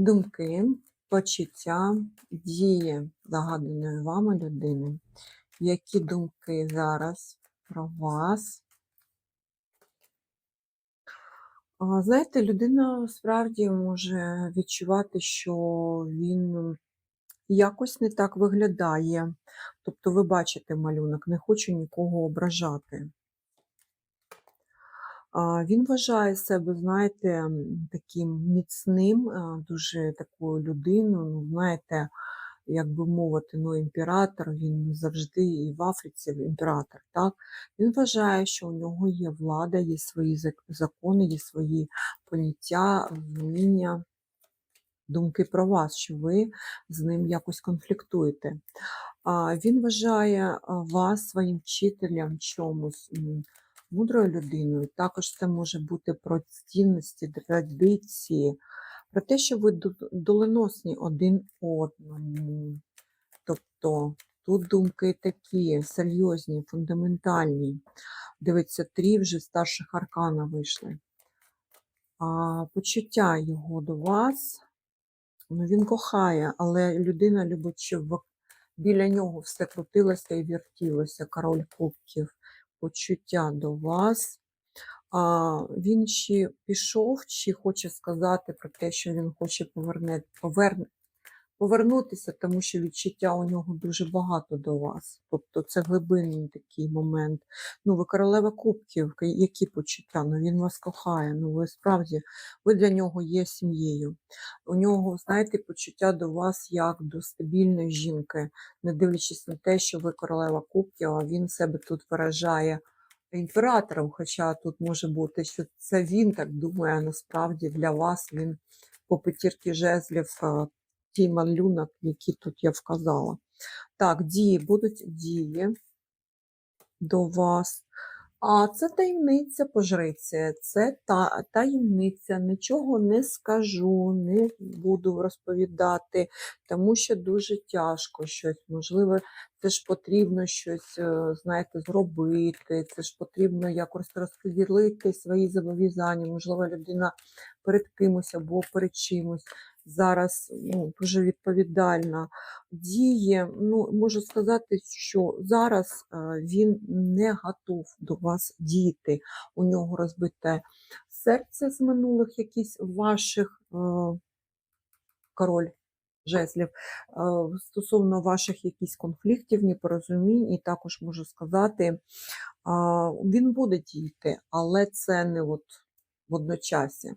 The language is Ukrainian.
думки, почуття, дії загаданої вами людини. Які думки зараз про вас? Знаєте, людина справді може відчувати, що він якось не так виглядає. Тобто, ви бачите малюнок, не хочу нікого ображати. Він вважає себе, знаєте, таким міцним, дуже такою людиною, ну, знаєте, як би мовити, ну, імператор, він завжди і в Африці імператор, так? Він вважає, що у нього є влада, є свої закони, є свої поняття, вміння, думки про вас, що ви з ним якось конфліктуєте. Він вважає вас своїм вчителем чомусь, мудрою людиною. Також це може бути про цінності, традиції, про те, що ви доленосні один одному. Тобто тут думки такі серйозні, фундаментальні. Дивіться, три вже старших аркана вийшли. А, почуття його до вас. Ну, він кохає, але людина любить, щоб біля нього все крутилося і вертілося. Король кубків, почуття до вас. А, він чи пішов, чи хоче сказати про те, що він хоче поверне, поверне, повернутися, тому що відчуття у нього дуже багато до вас. Тобто це глибинний такий момент. Ну, ви королева кубків, які почуття? Ну він вас кохає. Ну ви справді, ви для нього є сім'єю. У нього, знаєте, почуття до вас як до стабільної жінки, не дивлячись на те, що ви королева кубків, а він себе тут виражає імператором. Хоча тут може бути, що це він так думає, а насправді для вас він по п'ятірки жезлів е, ті малюнок, який тут я вказала. Так, дії будуть дії до вас. А це таємниця по жриці, це та, таємниця, нічого не скажу, не буду розповідати, тому що дуже тяжко щось. Можливо, це ж потрібно щось, е, знаєте, зробити, це ж потрібно якось розподілити свої зобов'язання. Можливо, людина перед кимось або перед чимось зараз ну, дуже відповідальна діє. Ну, можу сказати, що зараз е, він не готов до вас діяти. У нього розбите серце з минулих якісь ваших е, король жезлів е, стосовно ваших якісь конфліктів, непорозумінь, і також можу сказати, він буде діяти, але це не от водночасі.